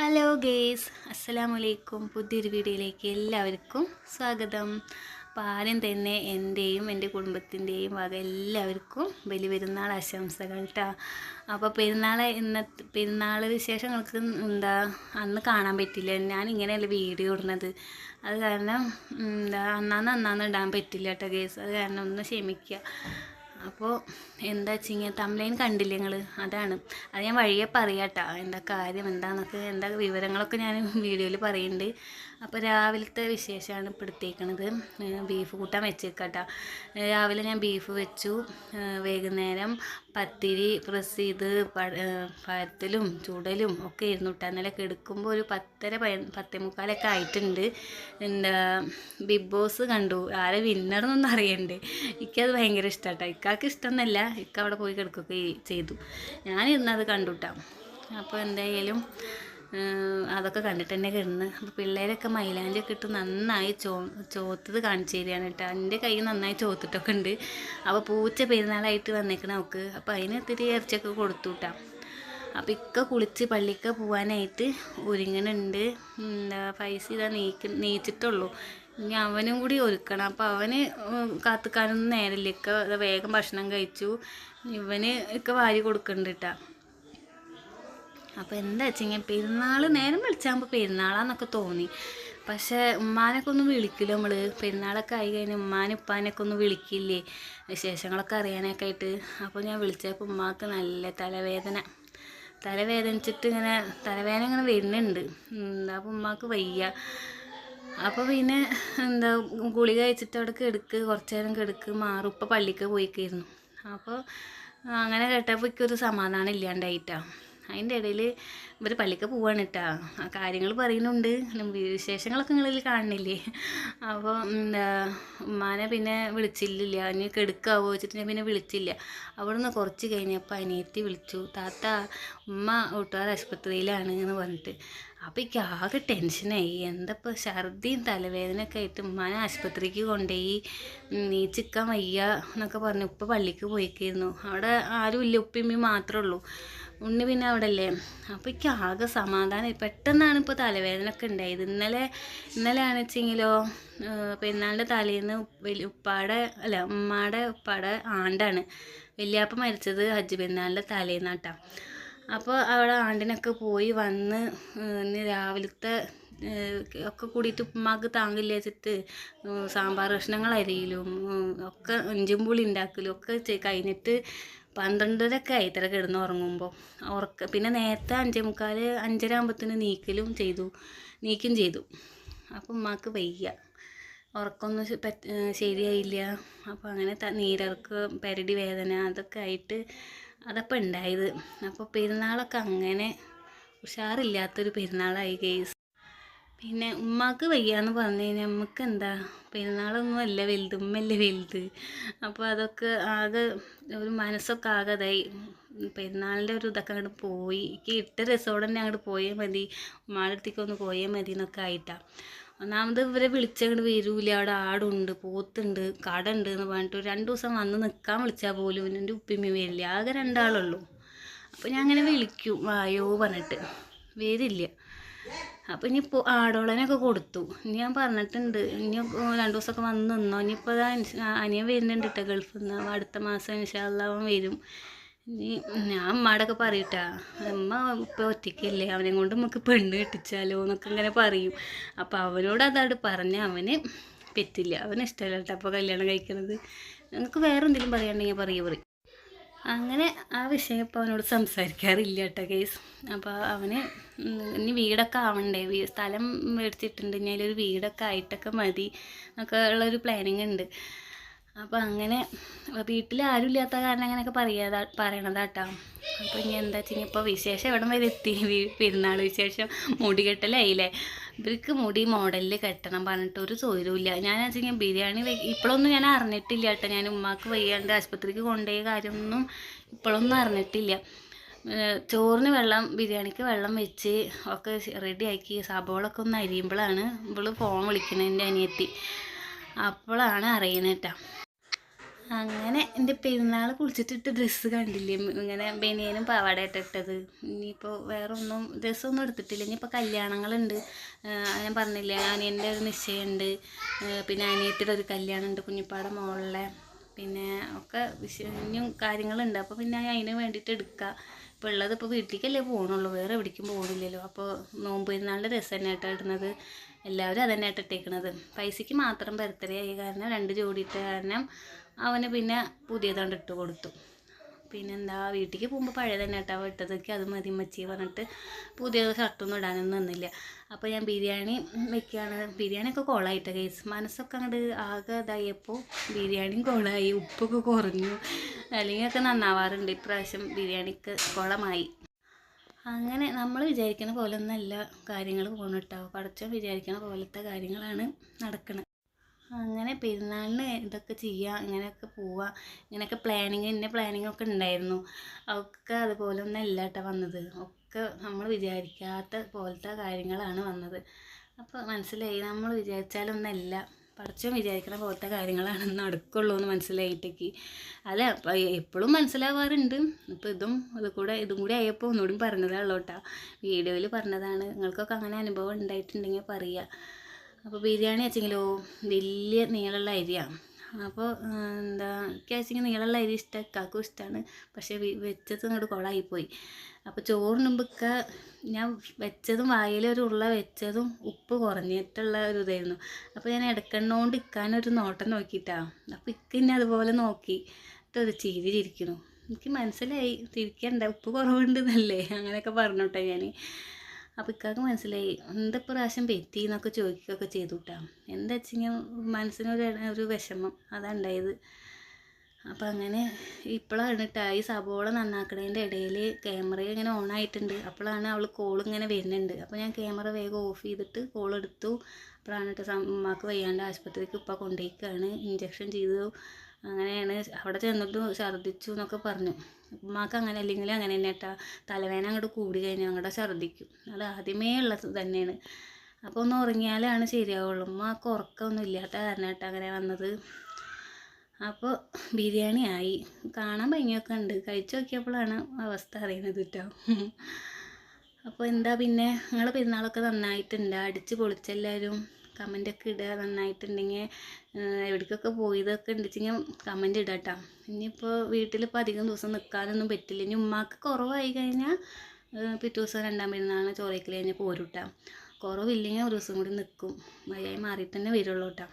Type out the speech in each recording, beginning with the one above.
Hello guys അസ്സലാമു അലൈക്കും പുതിയൊരു വീഡിയോയിലേക്ക് എല്ലാവർക്കും സ്വാഗതം. അപ്പോൾ ആദ്യം തന്നെ എന്റെയും എന്റെ കുടുംബത്തിന്റെയും വക എല്ലാവർക്കും വലിയ പെരുന്നാൾ ആശംസകൾ കേട്ടോ അപ്പോൾ പെരുന്നാൾ ഇന്ന പെരുന്നാൾ വിശേഷങ്ങൾക്ക് എന്താ അന്ന് കാണാൻ പറ്റില്ല. ഞാൻ ഇങ്ങനെയല്ല വീഡിയോ ഇടുന്നത്. അത് കാരണം എന്താ അന്നാന്ന് അന്നാന്ന് ഇടാൻ പറ്റില്ല കേട്ടോ ഗേസ്. അത് കാരണം ഒന്ന് ക്ഷമിക്കുക അപ്പോൾ എന്താ വെച്ച് കഴിഞ്ഞാൽ തമ്മിലൈൻ കണ്ടില്ല നിങ്ങൾ അതാണ്. അത് ഞാൻ വഴിയെ പറയാട്ടോ. എന്താ കാര്യം? എന്താണെന്നൊക്കെ എന്താ വിവരങ്ങളൊക്കെ ഞാൻ വീഡിയോയിൽ പറയുന്നുണ്ട് അപ്പോൾ രാവിലത്തെ വിശേഷമാണ് ഇപ്പോൾ എടുത്തേക്കണത്. ബീഫ് കൂട്ടാൻ വെച്ചേക്കാട്ടോ. രാവിലെ ഞാൻ ബീഫ് വെച്ചു. വൈകുന്നേരം പത്തിരി പ്രസ് ചെയ്ത് പരത്തലും ചുടലും ഒക്കെ ഇരുന്നു കേട്ടോ ഇന്നലെ കിടക്കുമ്പോൾ ഒരു പത്തര പയ- പത്തേ മുക്കാലൊക്കെ ആയിട്ടുണ്ട്. എന്താ ബിഗ് ബോസ് കണ്ടു. ആരെ വിന്നറെന്നൊന്നും അറിയണ്ടേ. എനിക്കത് ഭയങ്കര ഇഷ്ടമാട്ടോ ഇക്കാൾക്ക് ഇഷ്ടമെന്നല്ല ഇക്ക അവിടെ പോയി കിടക്കുകയൊക്കെ ചെയ്തു. ഞാനിരുന്നത് കണ്ടു കണ്ടുട്ടാ അപ്പോൾ എന്തായാലും അതൊക്കെ കണ്ടിട്ട് തന്നെ കിടന്ന്. അപ്പോൾ പിള്ളേരൊക്കെ മൈലാഞ്ചൊക്കെ ഇട്ട് നന്നായി ചോ ചോത്തത് കാണിച്ചു തരികയാണ് കേട്ടോ. എന്റെ കൈ നന്നായി ചോത്തിട്ടൊക്കെ ഉണ്ട്. അപ്പോൾ പൂച്ച പെരുന്നാളായിട്ട് വന്നേക്കണ അവൾക്ക് അപ്പോൾ അതിന് ഇത്തിരി ഇറച്ചിയൊക്കെ കൊടുത്തു കേട്ടോ അപ്പോൾ ഇക്ക കുളിച്ച് പള്ളിക്ക പോകാനായിട്ട് ഒരുങ്ങണുണ്ട്. എന്താ പൈസ ഇതാ നീക്ക് നീച്ചിട്ടുള്ളൂ. ഇനി അവനും കൂടി ഒരുക്കണം. അപ്പോൾ അവന് കാത്തുക്കാനൊന്നും നേരമില്ല ഇക്ക വേഗം ഭക്ഷണം കഴിച്ചു. ഇവന് ഇക്ക വാരി കൊടുക്കുന്നുണ്ട് കേട്ടോ അപ്പോൾ എന്താ വെച്ചിങ്ങനെ പെരുന്നാൾ നേരം വിളിച്ചാകുമ്പോൾ പെരുന്നാളാന്നൊക്കെ തോന്നി. പക്ഷേ ഉമ്മാനൊക്കെ ഒന്ന് വിളിക്കില്ല നമ്മൾ പെരുന്നാളൊക്കെ ആയി കഴിഞ്ഞാൽ ഉമ്മാനും ഉപ്പാനൊക്കെ ഒന്ന് വിളിക്കില്ലേ? വിശേഷങ്ങളൊക്കെ അറിയാനൊക്കെ ആയിട്ട്. അപ്പോൾ ഞാൻ വിളിച്ചപ്പോൾ ഉമ്മാക്ക് നല്ല തലവേദന. തലവേദനിച്ചിട്ട് ഇങ്ങനെ തലവേദന ഇങ്ങനെ വരുന്നുണ്ട്. അപ്പോൾ ഉമ്മാക്ക് വയ്യ. അപ്പോൾ പിന്നെ എന്താ ഗുളിക കഴിച്ചിട്ട് അവിടെ കിടക്ക് കുറച്ച് നേരം കിടക്ക് മാറും. ഇപ്പം പള്ളിക്ക് പോയിക്കായിരുന്നു. അപ്പോൾ അങ്ങനെ കേട്ടപ്പോൾ എനിക്കൊരു സമാധാനം ഇല്ലാണ്ടായിട്ടാ. അതിന്റെ ഇടയിൽ ഇവർ പള്ളിക്ക് പോവാണ് കേട്ടോ ആ കാര്യങ്ങൾ പറയുന്നുണ്ട്. വിശേഷങ്ങളൊക്കെ നിങ്ങളിൽ കാണുന്നില്ലേ? അപ്പോൾ എന്താ ഉമ്മാനെ പിന്നെ വിളിച്ചില്ല ഇനി കെടുക്കാവോ വെച്ചിട്ട് ഞാൻ പിന്നെ വിളിച്ചില്ല. അവിടുന്ന് കുറച്ച് കഴിഞ്ഞപ്പോൾ അനിയത്തി വിളിച്ചു. താത്ത ഉമ്മ ഒട്ടുകാർ ആശുപത്രിയിലാണ് എന്ന് പറഞ്ഞിട്ട്. അപ്പോൾ എനിക്ക് ആകെ ടെൻഷനായി. എന്തപ്പോൾ ഛർദിയും തലവേദനയൊക്കെ ആയിട്ട് ഉമ്മാനെ ആശുപത്രിക്ക് കൊണ്ടുപോയി നീച്ചിക്കാൻ വയ്യ എന്നൊക്കെ പറഞ്ഞു. ഉപ്പ പള്ളിക്ക് പോയിക്കായിരുന്നു. അവിടെ ആരും ഇല്ല ഉപ്പിമ്മി മാത്രമേ ഉള്ളൂ. ഉണ്ണി പിന്നെ അവിടെ അല്ലേ അപ്പോൾ എനിക്ക് ആകെ സമാധാനം. പെട്ടെന്നാണ് ഇപ്പോൾ തലവേദന ഒക്കെ ഉണ്ടായത്. ഇന്നലെ ഇന്നലെ ആണെച്ചെങ്കിലോ പെരുന്നാളിന്റെ തലേന്ന് വലിയ ഉപ്പാടെ അല്ല ഉമ്മാടെ ഉപ്പാടെ ആണ്ടാണ്. വലിയാപ്പ മരിച്ചത് ഹജ്ജ് പെരുന്നാളിന്റെ തലേന്നാട്ടാ. അപ്പോൾ അവിടെ ആണ്ടിനൊക്കെ പോയി വന്ന് ഇന്ന് രാവിലത്തെ ഒക്കെ കൂടിയിട്ട് ഉമ്മാക്ക് താങ്ങില്ല വെച്ചിട്ട് സാമ്പാർ കഷ്ണങ്ങൾ അരിയിലും ഒക്കെ ഇഞ്ചും പുളി ഉണ്ടാക്കലും ഒക്കെ കഴിഞ്ഞിട്ട് പന്ത്രണ്ടരൊക്കെ ആയി ഇത്ര കിടന്ന് ഉറങ്ങുമ്പോൾ ഉറക്ക പിന്നെ നേരത്തെ അഞ്ചേ മുക്കാൽ അഞ്ചര നീക്കലും ചെയ്തു. നീക്കും ചെയ്തു. അപ്പം ഉമ്മാക്ക് വയ്യ. ഉറക്കമൊന്നും ശരിയായില്ല. അപ്പോൾ അങ്ങനെ നീരിറക്ക് പെരടി വേദന അതൊക്കെ ആയിട്ട് അതപ്പോൾ ഉണ്ടായത് അപ്പോൾ പെരുന്നാളൊക്കെ അങ്ങനെ ഉഷാറില്ലാത്തൊരു പെരുന്നാളായി കേസ് പിന്നെ ഉമ്മാക്ക് വയ്യാന്ന് പറഞ്ഞു കഴിഞ്ഞാൽ നമുക്ക് എന്താ പെരുന്നാളൊന്നും അല്ല വലുത്. ഉമ്മല്ലേ വലുത് അപ്പോൾ അതൊക്കെ ആകെ ഒരു മനസ്സൊക്കെ ആകെ പെരുന്നാളിന്റെ ഒരു ഇതൊക്കെ അങ്ങോട്ട് പോയി. എനിക്ക് ഇട്ട രസോടെ തന്നെ അങ്ങോട്ട് പോയേ മതി. ഉമ്മാടെ അടുത്തേക്ക് ഒന്ന് പോയാൽ മതി എന്നൊക്കെ ആയിട്ടാണ് ഒന്നാമത് ഇവരെ വിളിച്ചങ്ങോട്ട് വരൂല. അവിടെ ആടുണ്ട് പോത്തുണ്ട് കട ഉണ്ട് എന്ന് പറഞ്ഞിട്ട് രണ്ട് ദിവസം വന്ന് നിൽക്കാൻ വിളിച്ചാൽ പോലും എന്റെ ഉപ്പിമ്മ വരില്ല. ആകെ രണ്ടാളുള്ളൂ. അപ്പോൾ ഞാൻ അങ്ങനെ വിളിക്കും വായോ പറഞ്ഞിട്ട്. വരില്ല. അപ്പോൾ ഇനി ഇപ്പോൾ ആടോളനൊക്കെ കൊടുത്തു. ഇനി ഞാൻ പറഞ്ഞിട്ടുണ്ട് ഇനി രണ്ട് ദിവസമൊക്കെ വന്ന് നിന്നോ. ഇനിയിപ്പോൾ അനിയൻ വരുന്നുണ്ട് കേട്ടോ ഗൾഫിൽ നിന്ന്. അടുത്ത മാസം ഇൻഷാല്ല അവൻ വരും. ഇനി ഞാൻ അമ്മാടൊക്കെ പറയൂട്ടാ അമ്മ ഇപ്പം ഒറ്റയ്ക്കല്ലേ അവനെ കൊണ്ട് നമുക്ക് പെണ്ണ് കെട്ടിച്ചാലോ എന്നൊക്കെ ഇങ്ങനെ പറയും. അപ്പോൾ അവനോട് അതാണ് പറഞ്ഞ അവന് പറ്റില്ല. അവന് ഇഷ്ടമല്ല കേട്ടോ അപ്പോൾ കല്യാണം കഴിക്കണത്. നിങ്ങൾക്ക് വേറെ എന്തെങ്കിലും പറയാനുണ്ടെങ്കിൽ പറയൂ പറയും. അങ്ങനെ ആ വിഷയം ഇപ്പോൾ അവനോട് സംസാരിക്കാറില്ല കേട്ടോ കേസ് അപ്പോൾ അവന് ഇനി വീടൊക്കെ ആവണ്ടേ? വീ സ്ഥലം മേടിച്ചിട്ടുണ്ട്. ഇനി അതിലൊരു വീടൊക്കെ ആയിട്ടൊക്കെ മതി എന്നൊക്കെ ഉള്ളൊരു പ്ലാനിങ് ഉണ്ട്. അപ്പോൾ അങ്ങനെ വീട്ടിൽ ആരും ഇല്ലാത്ത കാരണം അങ്ങനെയൊക്കെ പറയാതാ പറയണതാട്ടോ അപ്പോൾ ഇനി എന്താ വെച്ചാൽ ഇപ്പോൾ വിശേഷം എവിടം വരെ എത്തി? പെരുന്നാൾ വിശേഷം മുടി കെട്ടലായില്ലേ? ഇവർക്ക് മുടി മോഡലിൽ കെട്ടണം പറഞ്ഞിട്ട് ഒരു സൗകര്യമില്ല ഞാൻ വെച്ചാൽ ബിരിയാണി ഇപ്പോഴൊന്നും ഞാൻ അറിഞ്ഞിട്ടില്ല കേട്ടോ. ഞാൻ ഉമ്മാക്ക് വയ്യാണ്ട് ആശുപത്രിക്ക് കൊണ്ടുപോയ കാര്യമൊന്നും ഇപ്പോഴൊന്നും അറിഞ്ഞിട്ടില്ല. ചോറിന് വെള്ളം ബിരിയാണിക്ക് വെള്ളം വെച്ച് ഒക്കെ റെഡിയാക്കി സബോളൊക്കെ ഒന്ന് അരിയുമ്പോഴാണ് ഇവൾ ഫോൺ വിളിക്കുന്നത് എന്റെ അനിയത്തി. അപ്പോഴാണ് അറിയുന്നത് കേട്ടോ. അങ്ങനെ എന്റെ പെരുന്നാൾ കുളിച്ചിട്ടിട്ട് ഡ്രസ്സ് കണ്ടില്ലേ? ഇങ്ങനെ ബനിയനും പാവാടയായിട്ട് ഇട്ടത് ഇനിയിപ്പോൾ വേറെ ഒന്നും ഡ്രസ്സൊന്നും എടുത്തിട്ടില്ല. ഇനിയിപ്പോൾ കല്യാണങ്ങളുണ്ട്. ഞാൻ പറഞ്ഞില്ലേ അനിയന്റെ ഒരു നിശ്ചയമുണ്ട് പിന്നെ അനിയത്തിയുടെ ഒരു കല്യാണമുണ്ട് കുഞ്ഞിപ്പാടെ മോളിലെ. പിന്നെ ഒക്കെ വിഷയം കാര്യങ്ങളുണ്ട്. അപ്പോൾ പിന്നെ അതിന് വേണ്ടിയിട്ട് എടുക്കുക ഇപ്പോൾ ഉള്ളത് ഇപ്പോൾ വീട്ടിലേക്കല്ലേ പോകണുള്ളൂ വേറെ എവിടേക്കും പോകണില്ലല്ലോ അപ്പോൾ നോമ്പ് പെരുന്നാളിന്റെ രസം തന്നെയായിട്ടാണ് ഇടുന്നത്. എല്ലാവരും അതന്നെ ഇട്ടേക്കണത് പൈസയ്ക്ക് മാത്രം ബർത്ത്ഡേ ആയി കാരണം രണ്ട് ജോഡി ഇട്ട കാരണം അവന് പിന്നെ പുതിയതാണ്ട് ഇട്ട് കൊടുത്തു. പിന്നെന്താ വീട്ടിലേക്ക് പോകുമ്പോൾ പഴയ തന്നെ കേട്ടോ ഇട്ടതൊക്കെ അത് മതി മച്ചി പറഞ്ഞിട്ട് പുതിയ ഷർട്ടൊന്നും ഇടാനൊന്നും നിന്നില്ല. അപ്പോൾ ഞാൻ ബിരിയാണി വെക്കുകയാണ് ബിരിയാണിയൊക്കെ കോളായിട്ട കേസ് മനസ്സൊക്കെ അങ്ങോട്ട് ആകെ ഇതായപ്പോൾ ബിരിയാണിയും കോളായി. ഉപ്പൊക്കെ കുറഞ്ഞു. അല്ലെങ്കിൽ ഒക്കെ നന്നാവാറുണ്ട്. ഇപ്രാവശ്യം ബിരിയാണിക്ക് കുളമായി. അങ്ങനെ നമ്മൾ വിചാരിക്കുന്ന പോലെ ഒന്നല്ല കാര്യങ്ങൾ പോകണിട്ടാവും കേട്ടോ വിചാരിക്കുന്ന പോലത്തെ കാര്യങ്ങളാണ് നടക്കുന്നത് അങ്ങനെ പെരുന്നാളിന് ഇതൊക്കെ ചെയ്യുക ഇങ്ങനെയൊക്കെ പോവുക ഇങ്ങനെയൊക്കെ പ്ലാനിങ് ഇന്ന പ്ലാനിങ് ഒക്കെ ഉണ്ടായിരുന്നു ഒക്കെ അതുപോലെ ഒന്നും അല്ല കേട്ടോ വന്നത്. ഒക്കെ നമ്മൾ വിചാരിക്കാത്ത പോലത്തെ കാര്യങ്ങളാണ് വന്നത്. അപ്പോൾ മനസ്സിലായി നമ്മൾ വിചാരിച്ചാലൊന്നല്ല. പഠിച്ചോ വിചാരിക്കുന്ന പോലത്തെ കാര്യങ്ങളാണ് നടക്കുള്ളൂ എന്ന് മനസ്സിലായിട്ടേക്ക്. അല്ല എപ്പോഴും മനസ്സിലാവാറുണ്ട്. ഇപ്പോൾ ഇതും ഇത് ഇതും കൂടി ആയപ്പോൾ ഒന്നുകൂടി പറഞ്ഞതാണല്ലോ കേട്ടോ വീഡിയോയിൽ പറഞ്ഞതാണ്. നിങ്ങൾക്കൊക്കെ അങ്ങനെ അനുഭവം ഉണ്ടായിട്ടുണ്ടെങ്കിൽ പറയുക അപ്പോൾ ബിരിയാണി വെച്ചെങ്കിലോ? വലിയ നീളമുള്ള അരിയാണ് അപ്പോൾ എന്താ എനിക്ക് വെച്ചെങ്കിൽ നീളമുള്ള അരി ഇഷ്ടം കാക്കും ഇഷ്ടമാണ് പക്ഷേ വെച്ചത് അങ്ങോട്ട് കുളമായിപ്പോയി അപ്പോൾ ചോറിനുമ്പൊക്കെ ഞാൻ വെച്ചതും വായിലൊരു ഉള്ള വെച്ചതും ഉപ്പ് കുറഞ്ഞിട്ടുള്ള ഒരു ഇതായിരുന്നു. അപ്പോൾ ഞാൻ ഇടക്കണ്ണോണ്ട് ഇക്കാനൊരു നോട്ടം നോക്കിയിട്ടാണ് അപ്പോൾ ഇക്ക എന്നെ അതുപോലെ നോക്കി. ഒരു ചിരി എനിക്ക് മനസ്സിലായി. ചിരിക്കണ്ട ഉപ്പ് കുറവുണ്ടെന്നല്ലേ അങ്ങനെയൊക്കെ പറഞ്ഞോട്ടെ ഞാൻ അപ്പോൾ ഇക്കാക്ക് മനസ്സിലായി. എന്താ പ്രാവശ്യം പെറ്റി എന്നൊക്കെ ചോദിക്കുകയൊക്കെ ചെയ്തു കേട്ടോ എന്താ വെച്ചാൽ മനസ്സിനൊരു ഒരു വിഷമം? അതാണ് ഉണ്ടായത്. അപ്പം അങ്ങനെ ഇപ്പോഴാണ് കേട്ടോ ഈ സബോള നന്നാക്കണതിന്റെ ഇടയിൽ ക്യാമറ ഇങ്ങനെ ഓൺ ആയിട്ടുണ്ട്. അപ്പോഴാണ് അവൾ കോൾ ഇങ്ങനെ വരുന്നുണ്ട്. അപ്പോൾ ഞാൻ ക്യാമറ വേഗം ഓഫ് ചെയ്തിട്ട് കോൾ എടുത്തു. അപ്പോഴാണ് കേട്ടോ അമ്മയ്ക്ക് വയ്യാണ്ട് ആശുപത്രിക്ക് ഇപ്പം കൊണ്ടുപോയിക്കാണ് ഇഞ്ചക്ഷൻ ചെയ്തു. അങ്ങനെയാണ് അവിടെ ചെന്നിട്ട് ഛർദ്ദിച്ചു എന്നൊക്കെ പറഞ്ഞു. ഉമ്മാക്ക് അങ്ങനെ അല്ലെങ്കിൽ അങ്ങനെ തന്നെ കേട്ടോ തലവേദന അങ്ങോട്ട് കൂടി കഴിഞ്ഞാൽ അങ്ങോട്ട് ഛർദ്ദിക്കും. അത് ആദ്യമേ ഉള്ളത് തന്നെയാണ്. അപ്പോൾ ഒന്ന് ഉറങ്ങിയാലാണ് ശരിയാവുള്ളൂ. ഉമ്മാക്ക് ഉറക്കമൊന്നും ഇല്ലാത്ത കാരണം അങ്ങനെ വന്നത്. അപ്പോൾ ബിരിയാണി ആയി. കാണാൻ ഭംഗിയൊക്കെ ഉണ്ട്. കഴിച്ചു നോക്കിയപ്പോഴാണ് അവസ്ഥ അറിയുന്നത് കേട്ടോ. അപ്പോൾ എന്താ പിന്നെ? നിങ്ങളെ പെരുന്നാളൊക്കെ നന്നായിട്ടുണ്ട്? അടിച്ച് പൊളിച്ചെല്ലാവരും കമന്റൊക്കെ ഇടുക നന്നായിട്ടുണ്ടെങ്കിൽ എവിടേക്കൊക്കെ പോയതൊക്കെ ഉണ്ടെച്ചെങ്കിൽ കമന്റ് ഇടുക കേട്ടോ. ഇനിയിപ്പോൾ വീട്ടിലിപ്പോൾ അധികം ദിവസം നിൽക്കാനൊന്നും പറ്റില്ല. ഇനി ഉമ്മാക്ക് കുറവായി കഴിഞ്ഞാൽ പിറ്റേ ദിവസം രണ്ടാം പെരുന്നാളിന് ചോറയ്ക്കൽ കഴിഞ്ഞാൽ പോരും കുറവില്ലെങ്കിൽ ഒരു ദിവസം കൂടി നിൽക്കും വയ്യായി മാറിയിട്ട് തന്നെ വരുള്ളൂ കേട്ടോ.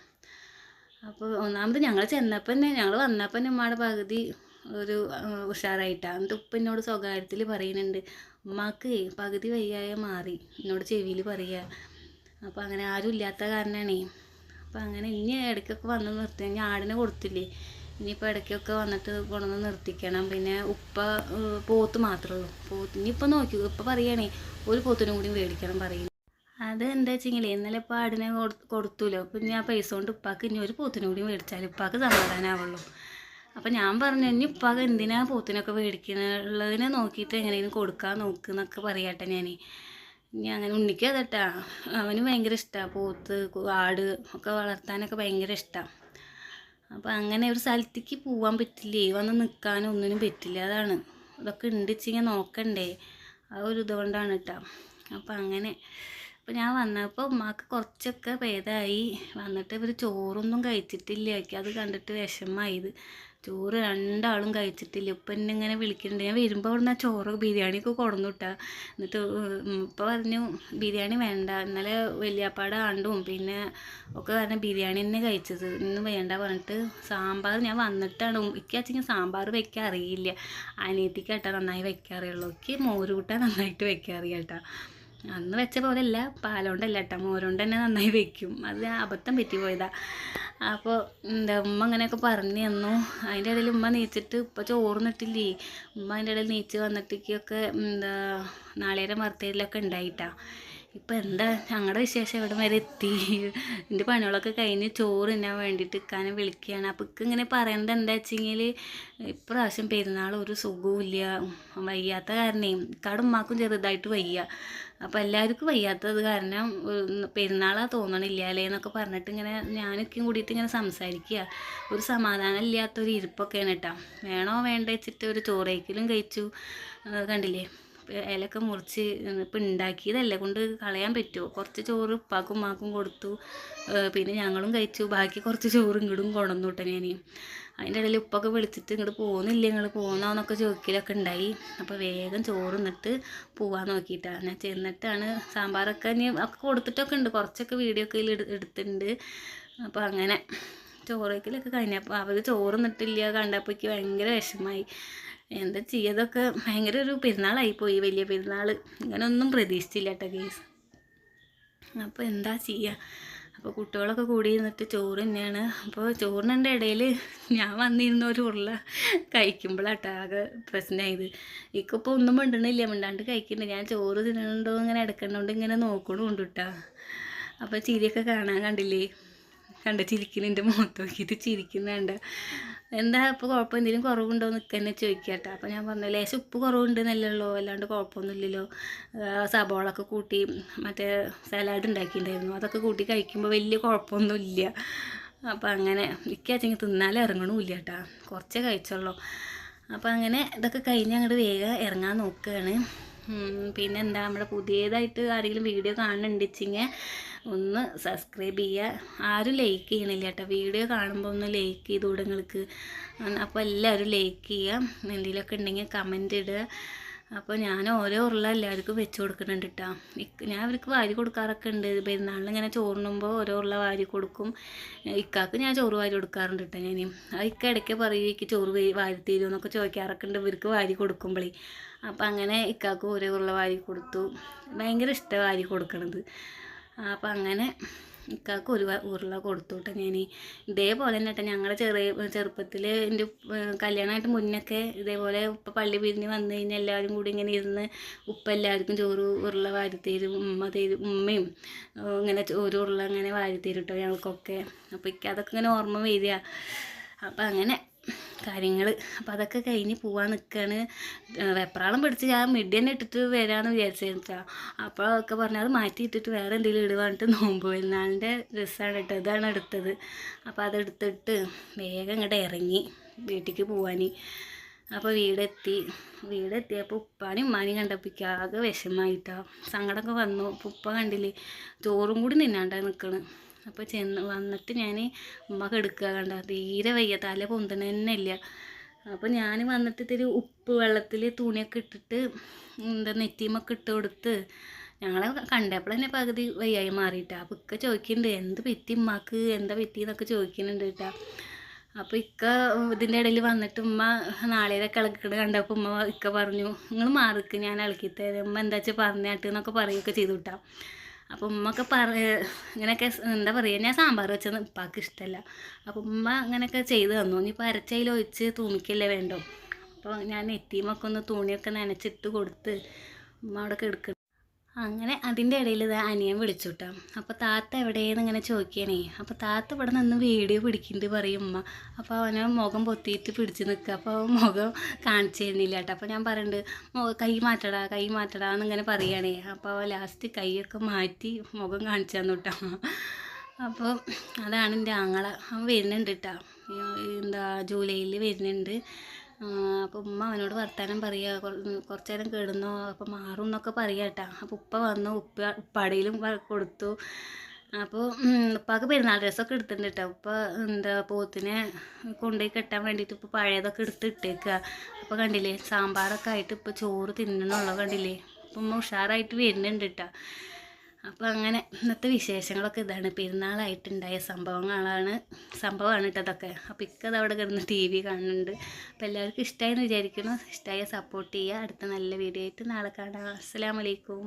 അപ്പോൾ ഒന്നാമത് ഞങ്ങൾ ചെന്നപ്പോൾ തന്നെ ഞങ്ങൾ വന്നപ്പോൾ തന്നെ ഉമ്മയുടെ പകുതി ഒരു ഉഷാറായിട്ടാണ് എന്നിട്ട് ഉപ്പ എന്നോട് സ്വകാര്യത്തിൽ പറയുന്നുണ്ട് ഉമ്മാക്ക് പകുതി വയ്യായ മാറി എന്നോട് ചെവിയിൽ പറയുക അപ്പോൾ അങ്ങനെ ആരും ഇല്ലാത്ത കാരണമാണേ അപ്പോൾ അങ്ങനെ ഇനി ഇടയ്ക്കൊക്കെ വന്ന് നിർത്തി ഞാൻ ആടിനെ കൊടുത്തില്ലേ ഇനിയിപ്പോൾ ഇടയ്ക്കൊക്കെ വന്നിട്ട് കൊണ്ടുവന്ന് നിർത്തിക്കണം. പിന്നെ ഉപ്പ പോത്ത് മാത്രമേ ഉള്ളൂ. പോത്ത് ഇനിയിപ്പോൾ നോക്കി ഉപ്പ പറയുകയാണേ ഒരു പോത്തിനും കൂടി മേടിക്കണം പറയും അത് എന്താ വെച്ചെങ്കിലേ ഇന്നലെ ഇപ്പോൾ ആടിനെ കൊടു- കൊടുത്തുല്ലോ അപ്പം ഞാൻ പൈസ കൊണ്ട് ഉപ്പാക്ക് ഇനി ഒരു പോത്തിനും കൂടി മേടിച്ചാൽ ഉപ്പാക്ക് സമാധാനമാവുള്ളൂ അപ്പം ഞാൻ പറഞ്ഞു ഇനി ഉപ്പാക്ക് എന്തിനാ പോത്തിനൊക്കെ മേടിക്കുന്നുള്ളതിനെ നോക്കിയിട്ട് എങ്ങനെയെങ്കിലും കൊടുക്കാൻ നോക്കുന്നൊക്കെ പറയാട്ടെ ഞാൻ ഇനി അങ്ങനെ ഉണ്ണിക്ക് അതട്ടാ അവന് ഭയങ്കര ഇഷ്ടമാണ് പോത്ത് ആട് ഒക്കെ വളർത്താനൊക്കെ ഭയങ്കര ഇഷ്ടമാണ് അപ്പോൾ അങ്ങനെ ഒരു സ്ഥലത്തേക്ക് പോകാൻ പറ്റില്ലേ? വന്ന് നിൽക്കാനും ഒന്നിനും പറ്റില്ല. അതാണ്. ഇതൊക്കെ ഉണ്ടിച്ചിങ്ങനെ നോക്കണ്ടേ? ആ ഒരു ഇതുകൊണ്ടാണ് കേട്ടോ അപ്പം അങ്ങനെ അപ്പോൾ ഞാൻ വന്നപ്പോൾ ഉമ്മാക്ക് കുറച്ചൊക്കെ ഭേദമായി വന്നിട്ട് ഇവർ ചോറൊന്നും കഴിച്ചിട്ടില്ല. എനിക്ക് അത് കണ്ടിട്ട് വിഷമമായത്. ചോറ് രണ്ടാളും കഴിച്ചിട്ടില്ല. ഇപ്പം എന്നെ ഇങ്ങനെ വിളിക്കുന്നുണ്ട്. ഞാൻ വരുമ്പോൾ അവിടുന്ന് ആ ചോറ് ബിരിയാണിയൊക്കെ കൊടുന്നു വിട്ടാ എന്നിട്ട് ഇപ്പം പറഞ്ഞു ബിരിയാണി വേണ്ട. ഇന്നലെ വലിയപ്പാട് ആണ്ടും പിന്നെ ഒക്കെ കാരണം ബിരിയാണി തന്നെ കഴിച്ചത്. ഇന്ന് വേണ്ട പറഞ്ഞിട്ട് സാമ്പാർ ഞാൻ വന്നിട്ടാണ്. എനിക്ക് സാമ്പാർ വെക്കാൻ അറിയില്ല. അനിയത്തിക്ക് കേട്ടോ നന്നായി വെക്കാൻ അറിയുള്ളൂ എനിക്ക് മോര് കൂട്ടാൻ നന്നായിട്ട് വെക്കാൻ അന്ന് വെച്ച പോലെ അല്ല പാലോണ്ടല്ല കേട്ടോ മോരോണ്ട് തന്നെ നന്നായി വെക്കും. അത് അബദ്ധം പറ്റിപ്പോയതാ. അപ്പോൾ എന്താ ഉമ്മ അങ്ങനെയൊക്കെ പറഞ്ഞു തന്നു. അതിന്റെ ഇടയിൽ ഉമ്മ നീച്ചിട്ട് ഇപ്പം ചോറുന്നിട്ടില്ലേ ഉമ്മ അതിന്റെ ഇടയിൽ നീച്ച് വന്നിട്ടേക്കൊക്കെ എന്താ നാളേരം വറുത്തതിലൊക്കെ ഉണ്ടായിട്ടാ. ഇപ്പം എന്താ ഞങ്ങളുടെ വിശേഷം ഇവിടെ വരെ എത്തി. എന്റെ പണികളൊക്കെ കഴിഞ്ഞ് ചോറ് തിന്നാൻ വേണ്ടിയിട്ട് ഇക്കാനെ വിളിക്കുകയാണ് അപ്പോൾ ഇക്ക് ഇങ്ങനെ പറയേണ്ടത് എന്താ വെച്ചെങ്കിൽ ഇപ്രാവശ്യം പെരുന്നാൾ ഒരു സുഖവും വയ്യാത്ത കാരണേ ഇക്കാട് ഉമ്മാക്കും ചെറുതായിട്ട് വയ്യ. അപ്പോൾ എല്ലാവർക്കും വയ്യാത്തത് കാരണം പെരുന്നാളാ തോന്നണില്ല അല്ലേ എന്നൊക്കെ പറഞ്ഞിട്ട് ഇങ്ങനെ ഞാനൊക്കെയും കൂടിയിട്ട് ഇങ്ങനെ സംസാരിക്കുക ഒരു സമാധാനം ഇല്ലാത്തൊരു ഇരിപ്പൊക്കെയാണ് കേട്ടോ വേണോ വേണ്ട വെച്ചിട്ട് ഒരു ചോറേക്കലും കഴിച്ചു. കണ്ടില്ലേ? ഇലയൊക്കെ മുറിച്ച് ഇപ്പം ഉണ്ടാക്കിയതല്ലേ കൊണ്ട് കളയാൻ പറ്റുമോ കുറച്ച് ചോറ് ഉപ്പാക്കും മാക്കും കൊടുത്തു. പിന്നെ ഞങ്ങളും കഴിച്ചു. ബാക്കി കുറച്ച് ചോറ് ഇങ്ങോട്ടും കൊണ്ടുവന്നു കേട്ടോ ഞാൻ അതിന്റെ ഇടയിൽ ഉപ്പൊക്കെ വിളിച്ചിട്ട് ഇങ്ങോട്ട് പോകുന്നില്ല നിങ്ങൾ പോകുന്നോന്നൊക്കെ ചോദിക്കലൊക്കെ ഉണ്ടായി അപ്പോൾ വേഗം ചോറ് നിന്നിട്ട് പോവാൻ നോക്കിയിട്ടാണ് ഞാൻ ചെന്നിട്ടാണ് സാമ്പാറൊക്കെ ഇനി ഒക്കെ കൊടുത്തിട്ടൊക്കെ ഉണ്ട് കുറച്ചൊക്കെ വീഡിയോ ഒക്കെ എടുത്തിട്ടുണ്ട് അപ്പോൾ അങ്ങനെ ചോറൊക്കെ കഴിഞ്ഞപ്പോൾ അവർ ചോറ് നിട്ടില്ല കണ്ടപ്പോൾ എനിക്ക് ഭയങ്കര വിഷമമായി എന്താ ചെയ്യതൊക്കെ ഭയങ്കര ഒരു പെരുന്നാളായി പോയി വലിയ പെരുന്നാൾ ഇങ്ങനൊന്നും പ്രതീക്ഷിച്ചില്ല കേട്ടോ കേസ് അപ്പോൾ എന്താ ചെയ്യുക അപ്പോൾ കുട്ടികളൊക്കെ കൂടി ഇരുന്നിട്ട് ചോറ് തന്നെയാണ്. അപ്പോൾ ചോറിന്റെ ഇടയിൽ ഞാൻ വന്നിരുന്ന ഒരു ഉരുള കഴിക്കുമ്പോഴാട്ടോ ആകെ പ്രശ്നമായത്. ഇക്കിപ്പോൾ ഒന്നും മിണ്ടണില്ല മിണ്ടാണ്ട് കഴിക്കുന്നുണ്ട് ഞാൻ ചോറ് തിന്നണ്ടോ ഇങ്ങനെ എടുക്കണോണ്ട് ഇങ്ങനെ നോക്കണുണ്ട് കേട്ടോ അപ്പോൾ ചിരിയൊക്കെ കാണാൻ കണ്ടില്ലേ? കണ്ട ചിരിക്കുന്നുണ്ട് മുഖത്ത് നോക്കിയിട്ട് ചിരിക്കുന്നുണ്ട്. എന്താ ഇപ്പോൾ കുഴപ്പം? എന്തെങ്കിലും കുറവുണ്ടോ? എന്നൊക്കെ തന്നെ ചോദിക്കട്ടെ. അപ്പോൾ ഞാൻ പറഞ്ഞു ലേശം ഉപ്പ് കുറവുണ്ടെന്നല്ലല്ലോ അല്ലാണ്ട് കുഴപ്പമൊന്നുമില്ലല്ലോ. സബോളൊക്കെ കൂട്ടി മറ്റേ സലാഡ് ഉണ്ടാക്കിയിട്ടുണ്ടായിരുന്നു. അതൊക്കെ കൂട്ടി കഴിക്കുമ്പോൾ വലിയ കുഴപ്പമൊന്നുമില്ല. അപ്പോൾ അങ്ങനെ മിക്കാച്ചെങ്കിൽ തിന്നാലേ ഇറങ്ങണമില്ല കേട്ടോ കുറച്ചേ കഴിച്ചുള്ളൂ. അപ്പോൾ അങ്ങനെ ഇതൊക്കെ കഴിഞ്ഞ് അങ്ങോട്ട് വേഗം ഇറങ്ങാൻ നോക്കുകയാണ് പിന്നെ എന്താ നമ്മുടെ പുതിയതായിട്ട് ആരെങ്കിലും വീഡിയോ കാണുന്നുണ്ടെച്ചിങ്ങ ഒന്ന് സബ്സ്ക്രൈബ് ചെയ്യുക ആരും ലൈക്ക് ചെയ്യണില്ല കേട്ടോ. വീഡിയോ കാണുമ്പോൾ ഒന്ന് ലൈക്ക് ചെയ്തുകൂടെ നിങ്ങൾക്ക് അപ്പോൾ എല്ലാവരും ലൈക്ക് ചെയ്യുക എന്തെങ്കിലുമൊക്കെ ഉണ്ടെങ്കിൽ കമന്റ് ഇടുക. അപ്പോൾ ഞാൻ ഓരോ ഉരുള എല്ലാവർക്കും വെച്ച് കൊടുക്കുന്നുണ്ട് കേട്ടോ ഞാൻ അവർക്ക് വാരി കൊടുക്കാറൊക്കെ ഉണ്ട്. പെരുന്നാളിന് ഇങ്ങനെ ചോറുണ്ണുമ്പോൾ ഓരോ ഉരുള വാരി കൊടുക്കും. ഇക്കാക്ക് ഞാൻ ചോറ് വാരി കൊടുക്കാറുണ്ട് കേട്ടോ ഞാൻ അത് ഇക്ക ഇടയ്ക്ക് പറയും എനിക്ക് ചോറ് വാരി തരുമോ എന്നൊക്കെ ചോദിക്കാറൊക്കെ ഉണ്ട്. ഇവർക്ക് വാരി കൊടുക്കുമ്പോഴേ അപ്പം അങ്ങനെ ഇക്കാക്ക് ഓരോ ഉരുള വാരി കൊടുത്തു. ഭയങ്കര ഇഷ്ടം വാരി കൊടുക്കണത്. അപ്പം അങ്ങനെ ഇക്കാക്ക് ഒരു ഉരുള കൊടുത്തു കേട്ടോ ഞാൻ ഇതേപോലെ തന്നെ കേട്ടോ ഞങ്ങളുടെ ചെറിയ ചെറുപ്പത്തിൽ എന്റെ കല്യാണമായിട്ട് മുന്നൊക്കെ ഇതേപോലെ ഉപ്പ പള്ളി പിരിഞ്ഞ് വന്നു കഴിഞ്ഞാൽ എല്ലാവരും കൂടി ഇങ്ങനെ ഇരുന്ന് ഉപ്പ എല്ലാവർക്കും ചോറ് ഉരുള വാരി തരും ഉമ്മ തരും ഉമ്മയും ഇങ്ങനെ ചോറ് ഉരുള അങ്ങനെ വാരി തരും കേട്ടോ ഞങ്ങൾക്കൊക്കെ അപ്പോൾ ഇക്കാതൊക്കെ ഇങ്ങനെ ഓർമ്മ വരിക അപ്പം അങ്ങനെ കാര്യങ്ങൾ അപ്പം അതൊക്കെ കഴിഞ്ഞ് പോവാൻ നിൽക്കുകയാണ് വെപ്രാളം പിടിച്ച് ഞാൻ മിഡ് തന്നെ ഇട്ടിട്ട് വരാമെന്ന് വിചാരിച്ചിട്ടാ അപ്പോൾ ഒക്കെ പറഞ്ഞാൽ അത് മാറ്റി ഇട്ടിട്ട് വേറെ എന്തെങ്കിലും ഇടുവാന്നിട്ട് നോമ്പ് പെരുന്നാളിന്റെ ഡ്രസ്സാണ് കേട്ടോ ഇതാണ് എടുത്തത് അപ്പോൾ അതെടുത്തിട്ട് വേഗം ഇങ്ങോട്ട് ഇറങ്ങി വീട്ടിലേക്ക് പോവാൻ അപ്പോൾ വീടെത്തി. വീടെത്തിയപ്പോൾ ഉപ്പാനും ഉമ്മാനും കണ്ടപ്പിക്കുക ആകെ വിഷമായിട്ടാണ് സങ്കടമൊക്കെ വന്നു. അപ്പോൾ ഉപ്പ കണ്ടില്ലേ? ചോറും കൂടി തിന്നാണ്ടാ നിൽക്കണ് അപ്പോൾ ചെന്ന് വന്നിട്ട് ഞാൻ ഉമ്മ കെടുക്കുക കണ്ട? തീരെ വയ്യ. തല പൊന്തണ തന്നെ ഇല്ല. അപ്പോൾ ഞാൻ വന്നിട്ട് ഇത്തിരി ഉപ്പ് വെള്ളത്തിൽ തുണിയൊക്കെ ഇട്ടിട്ട് എന്താ നെറ്റിയുമൊക്കെ ഇട്ട് കൊടുത്ത് ഞങ്ങളെ കണ്ടപ്പോൾ തന്നെ പകുതി വയ്യായി മാറിയിട്ടാ. അപ്പോൾ ഇക്ക ചോദിക്കുന്നുണ്ട് എന്ത് പറ്റി ഉമ്മാക്ക്? എന്താ പറ്റി? എന്നൊക്കെ ചോദിക്കുന്നുണ്ട് കേട്ടാ. അപ്പോൾ ഇക്ക ഇതിന്റെ ഇടയിൽ വന്നിട്ട് ഉമ്മ നാളേരൊക്കെ ഇളക്കിട്ട് കണ്ടപ്പോൾ ഉമ്മ ഇക്ക പറഞ്ഞു നിങ്ങൾ മാറിക്ക് ഞാൻ ഇളക്കിത്തരാം ഉമ്മ എന്താ വെച്ചാൽ പറഞ്ഞാട്ട്? എന്നൊക്കെ പറയുകയൊക്കെ ചെയ്തു കേട്ടാ. അപ്പോൾ ഉമ്മയൊക്കെ പറ ഇങ്ങനെയൊക്കെ എന്താ പറയുക ഞാൻ സാമ്പാർ വെച്ചത് ഉപ്പാക്ക് ഇഷ്ടമല്ല അപ്പോൾ ഉമ്മ അങ്ങനെയൊക്കെ ചെയ്ത് തന്നു. ഇനിയിപ്പോൾ അരച്ചയിൽ ഒഴിച്ച് തൂമിക്കല്ലേ വേണ്ടോ? അപ്പോൾ ഞാൻ നെറ്റിയുമൊക്കെ ഒന്ന് തുണിയൊക്കെ നനച്ചിട്ട് കൊടുത്ത് ഉമ്മ അവിടെ കിടക്കുന്നു അങ്ങനെ അതിന്റെ ഇടയിൽ ഇത് അനിയൻ വിളിച്ചു കേട്ടോ അപ്പോൾ താത്ത എവിടെയെന്ന് ഇങ്ങനെ ചോദിക്കണേ അപ്പോൾ താത്ത ഇവിടെ നിന്ന് വീഡിയോ പിടിക്കുന്നുണ്ട് പറയും ഉമ്മ. അപ്പോൾ അവനെ മുഖം പൊത്തിയിട്ട് പിടിച്ച് നിൽക്കുക. അപ്പോൾ മുഖം കാണിച്ചു തരുന്നില്ല കേട്ടോ. അപ്പോൾ ഞാൻ പറയുന്നുണ്ട് കൈ മാറ്റടാ കൈ മാറ്റടാ എന്നിങ്ങനെ പറയുകയാണേ. അപ്പോൾ ലാസ്റ്റ് കൈയൊക്കെ മാറ്റി മുഖം കാണിച്ചു തന്നു കേട്ടോ അപ്പോൾ അതാണ് എന്റെ ആങ്ങള. അവൻ വരുന്നുണ്ട് കേട്ടോ എന്താ ജൂലൈയിൽ വരുന്നുണ്ട്. അപ്പോൾ ഉമ്മ അവനോട് വർത്താനം പറയുക കുറച്ച് നേരം കിടന്നോ അപ്പോൾ മാറും എന്നൊക്കെ പറയുക കേട്ടോ അപ്പോൾ ഉപ്പ വന്നു ഉപ്പ ഉപ്പാടയിലും കൊടുത്തു. അപ്പോൾ ഉപ്പാക്ക് പെരുന്നാൾ ഡ്രസ്സൊക്കെ എടുത്തിട്ടുണ്ട് കേട്ടോ ഉപ്പ എന്താ പോത്തിനെ കൊണ്ടുപോയി കെട്ടാൻ വേണ്ടിയിട്ട് ഇപ്പോൾ പഴയതൊക്കെ എടുത്ത് ഇട്ടേക്കുക അപ്പോൾ കണ്ടില്ലേ സാമ്പാറൊക്കെ ആയിട്ട് ഇപ്പോൾ ചോറ് തിന്നണുള്ളൂ കണ്ടില്ലേ? ഉമ്മ ഉഷാറായിട്ട് വരുന്നുണ്ട് കേട്ടോ അപ്പോൾ അങ്ങനെ ഇന്നത്തെ വിശേഷങ്ങളൊക്കെ ഇതാണ്. പെരുന്നാളായിട്ടുണ്ടായ സംഭവങ്ങളാണ്. സംഭവമാണ് കേട്ടോ അതൊക്കെ അപ്പോൾ ഇക്കത് അവിടെ കിടന്ന് ടി വി കാണുന്നുണ്ട്. അപ്പോൾ എല്ലാവർക്കും ഇഷ്ടമായി എന്ന് വിചാരിക്കുന്നു. ഇഷ്ടമായ സപ്പോർട്ട് ചെയ്യുക. അടുത്ത നല്ല വീഡിയോ ആയിട്ട് നാളെ കാണാം. അസ്സലാമലൈക്കും